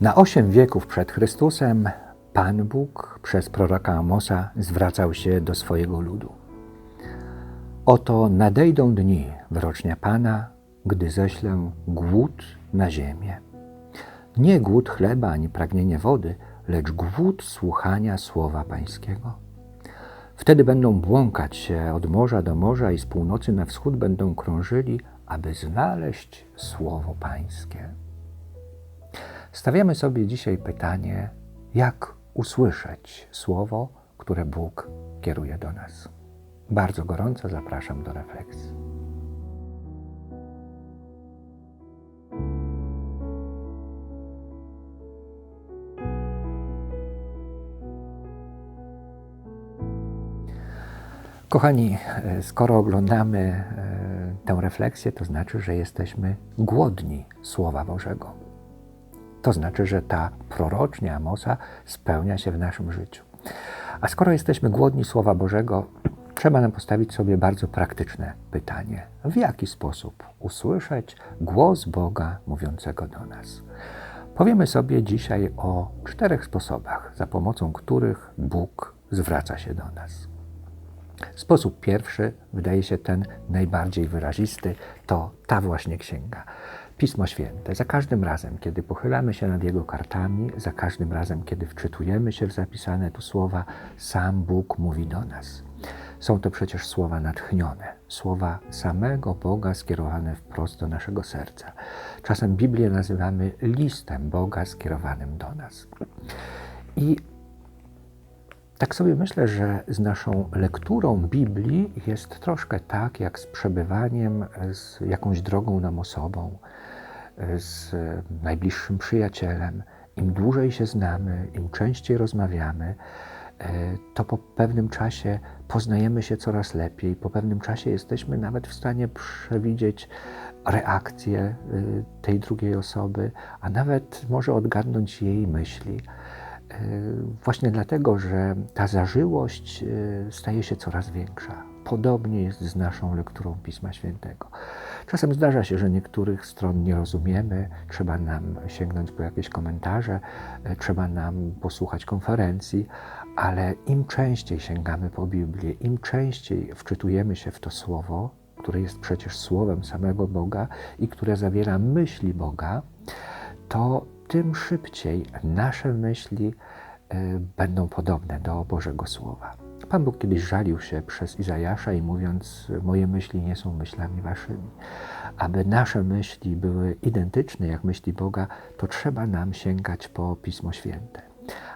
Na osiem wieków przed Chrystusem Pan Bóg przez proroka Amosa zwracał się do swojego ludu. Oto nadejdą dni, wyrocznia Pana, gdy ześlę głód na ziemię. Nie głód chleba ani pragnienie wody, lecz głód słuchania słowa Pańskiego. Wtedy będą błąkać się od morza do morza i z północy na wschód będą krążyli, aby znaleźć słowo Pańskie. Stawiamy sobie dzisiaj pytanie, jak usłyszeć słowo, które Bóg kieruje do nas. Bardzo gorąco zapraszam do refleksji. Kochani, skoro oglądamy e, tę refleksję, to znaczy, że jesteśmy głodni Słowa Bożego. To znaczy, że ta prorocznia Amosa spełnia się w naszym życiu. A skoro jesteśmy głodni Słowa Bożego, trzeba nam postawić sobie bardzo praktyczne pytanie: w jaki sposób usłyszeć głos Boga mówiącego do nas? Powiemy sobie dzisiaj o czterech sposobach, za pomocą których Bóg zwraca się do nas. Sposób pierwszy, wydaje się ten najbardziej wyrazisty, to ta właśnie księga. Pismo Święte. Za każdym razem, kiedy pochylamy się nad jego kartami, za każdym razem, kiedy wczytujemy się w zapisane tu słowa, sam Bóg mówi do nas. Są to przecież słowa natchnione, słowa samego Boga skierowane wprost do naszego serca. Czasem Biblię nazywamy listem Boga skierowanym do nas. I tak sobie myślę, że z naszą lekturą Biblii jest troszkę tak, jak z przebywaniem z jakąś drogą nam osobą, z najbliższym przyjacielem. Im dłużej się znamy, im częściej rozmawiamy, e, to po pewnym czasie poznajemy się coraz lepiej. Po pewnym czasie jesteśmy nawet w stanie przewidzieć reakcję e, tej drugiej osoby, a nawet może odgadnąć jej myśli. E, właśnie dlatego, że ta zażyłość staje się coraz większa. Podobnie jest z naszą lekturą Pisma Świętego. Czasem zdarza się, że niektórych stron nie rozumiemy, trzeba nam sięgnąć po jakieś komentarze, e, trzeba nam posłuchać konferencji, ale im częściej sięgamy po Biblię, im częściej wczytujemy się w to słowo, które jest przecież słowem samego Boga i które zawiera myśli Boga, to tym szybciej nasze myśli e, będą podobne do Bożego Słowa. Pan Bóg kiedyś żalił się przez Izajasza i mówiąc, moje myśli nie są myślami waszymi. Aby nasze myśli były identyczne jak myśli Boga, to trzeba nam sięgać po Pismo Święte.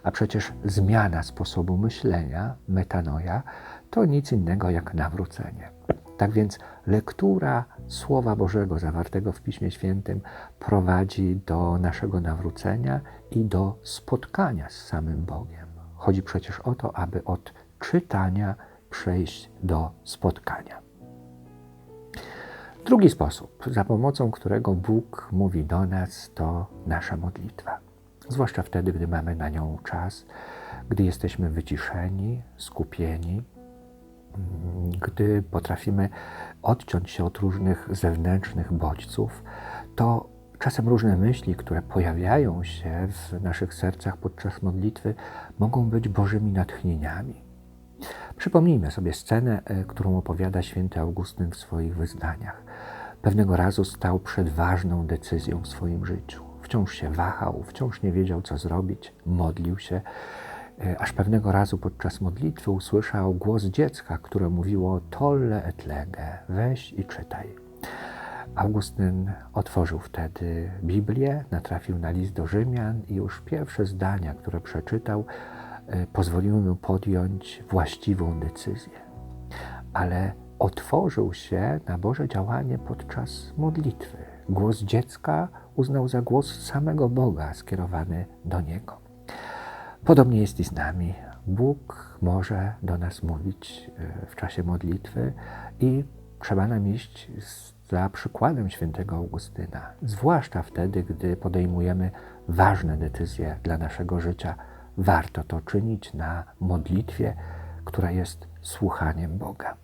A przecież zmiana sposobu myślenia, metanoja, to nic innego jak nawrócenie. Tak więc lektura Słowa Bożego zawartego w Piśmie Świętym prowadzi do naszego nawrócenia i do spotkania z samym Bogiem. Chodzi przecież o to, aby od czytania przejść do spotkania. Drugi sposób, za pomocą którego Bóg mówi do nas, to nasza modlitwa. Zwłaszcza wtedy, gdy mamy na nią czas, gdy jesteśmy wyciszeni, skupieni, gdy potrafimy odciąć się od różnych zewnętrznych bodźców, to czasem różne myśli, które pojawiają się w naszych sercach podczas modlitwy, mogą być Bożymi natchnieniami Przypomnijmy sobie scenę, e, którą opowiada święty Augustyn w swoich wyznaniach. Pewnego razu stał przed ważną decyzją w swoim życiu. Wciąż się wahał, wciąż nie wiedział, co zrobić, modlił się, e, aż pewnego razu podczas modlitwy usłyszał głos dziecka, które mówiło tolle et lege, weź i czytaj. Augustyn otworzył wtedy Biblię, natrafił na list do Rzymian i już pierwsze zdania, które przeczytał, pozwoliły mu podjąć właściwą decyzję. Ale otworzył się na Boże działanie podczas modlitwy. Głos dziecka uznał za głos samego Boga skierowany do niego. Podobnie jest i z nami. Bóg może do nas mówić e, w czasie modlitwy i trzeba nam iść za przykładem świętego Augustyna, zwłaszcza wtedy, gdy podejmujemy ważne decyzje dla naszego życia warto to czynić na modlitwie, która jest słuchaniem Boga.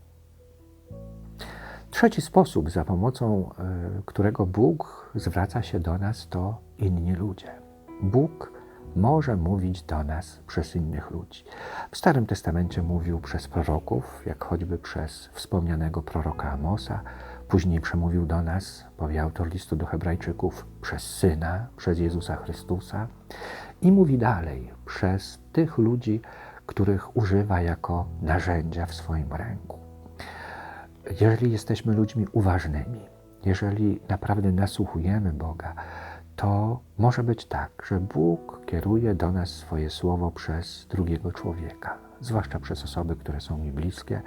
Trzeci sposób, za pomocą e, którego Bóg zwraca się do nas, to inni ludzie. Bóg może mówić do nas przez innych ludzi. W Starym Testamencie mówił przez proroków, jak choćby przez wspomnianego proroka Amosa. Później przemówił do nas, powie autor listu do Hebrajczyków, przez Syna, przez Jezusa Chrystusa. I mówi dalej, przez tych ludzi, których używa jako narzędzia w swoim ręku. Jeżeli jesteśmy ludźmi uważnymi, jeżeli naprawdę nasłuchujemy Boga, to może być tak, że Bóg kieruje do nas swoje słowo przez drugiego człowieka, zwłaszcza przez osoby, które są mi bliskie,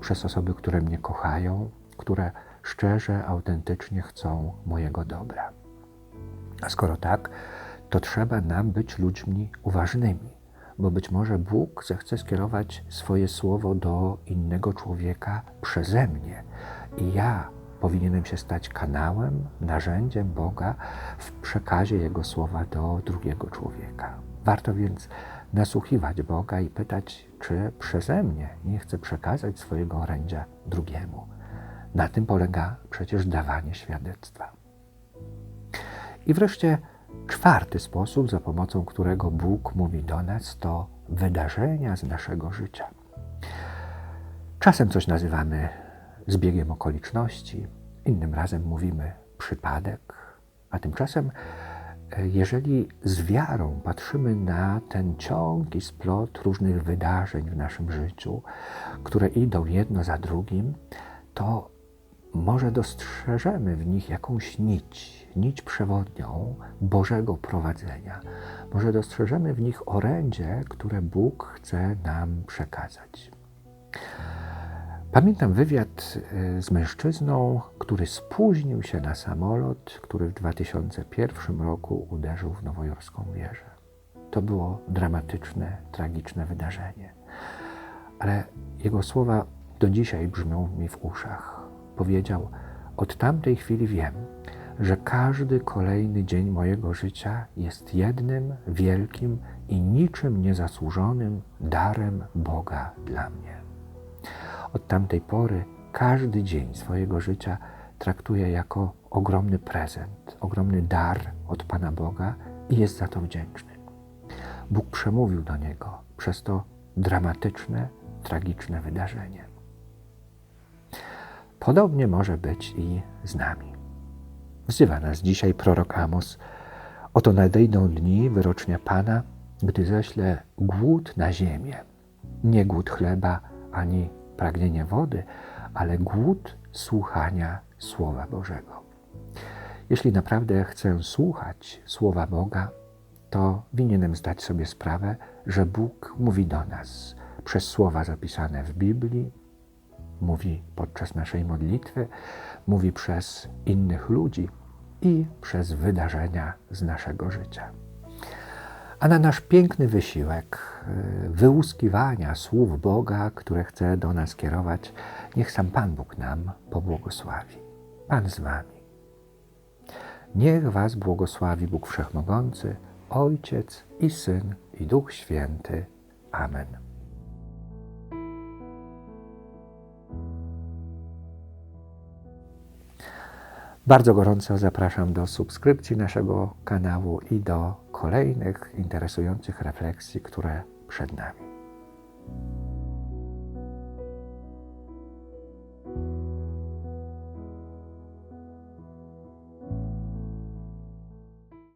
przez osoby, które mnie kochają, które szczerze, autentycznie chcą mojego dobra. A skoro tak, to trzeba nam być ludźmi uważnymi, bo być może Bóg zechce skierować swoje słowo do innego człowieka przeze mnie i ja powinienem się stać kanałem, narzędziem Boga w przekazie Jego słowa do drugiego człowieka. Warto więc nasłuchiwać Boga i pytać, czy przeze mnie nie chce przekazać swojego orędzia drugiemu. Na tym polega przecież dawanie świadectwa. I wreszcie czwarty sposób, za pomocą którego Bóg mówi do nas, to wydarzenia z naszego życia. Czasem coś nazywamy zbiegiem okoliczności, innym razem mówimy przypadek, a tymczasem, e, jeżeli z wiarą patrzymy na ten ciąg i splot różnych wydarzeń w naszym życiu, które idą jedno za drugim, to może dostrzeżemy w nich jakąś nić, nić przewodnią Bożego prowadzenia. Może dostrzeżemy w nich orędzie, które Bóg chce nam przekazać. Pamiętam wywiad y, z mężczyzną, który spóźnił się na samolot, który w 2001 roku uderzył w nowojorską wieżę. To było dramatyczne, tragiczne wydarzenie. Ale jego słowa do dzisiaj brzmią mi w uszach. Powiedział: Od tamtej chwili wiem, że każdy kolejny dzień mojego życia jest jednym wielkim i niczym niezasłużonym darem Boga dla mnie. Od tamtej pory każdy dzień swojego życia traktuje jako ogromny prezent, ogromny dar od Pana Boga i jest za to wdzięczny. Bóg przemówił do niego przez to dramatyczne, tragiczne wydarzenie. Podobnie może być i z nami. Wzywa nas dzisiaj prorok Amos. Oto nadejdą dni wyrocznia Pana, gdy ześle głód na ziemię. Nie głód chleba ani pragnienie wody, ale głód słuchania Słowa Bożego. Jeśli naprawdę chcę słuchać Słowa Boga, to winienem zdać sobie sprawę, że Bóg mówi do nas przez słowa zapisane w Biblii, mówi podczas naszej modlitwy, mówi przez innych ludzi i przez wydarzenia z naszego życia. A na nasz piękny wysiłek y, wyłuskiwania słów Boga, które chce do nas kierować, niech sam Pan Bóg nam pobłogosławi. Pan z Wami. Niech Was błogosławi Bóg Wszechmogący, Ojciec i Syn i Duch Święty. Amen. Bardzo gorąco zapraszam do subskrypcji naszego kanału i do kolejnych interesujących refleksji, które przed nami.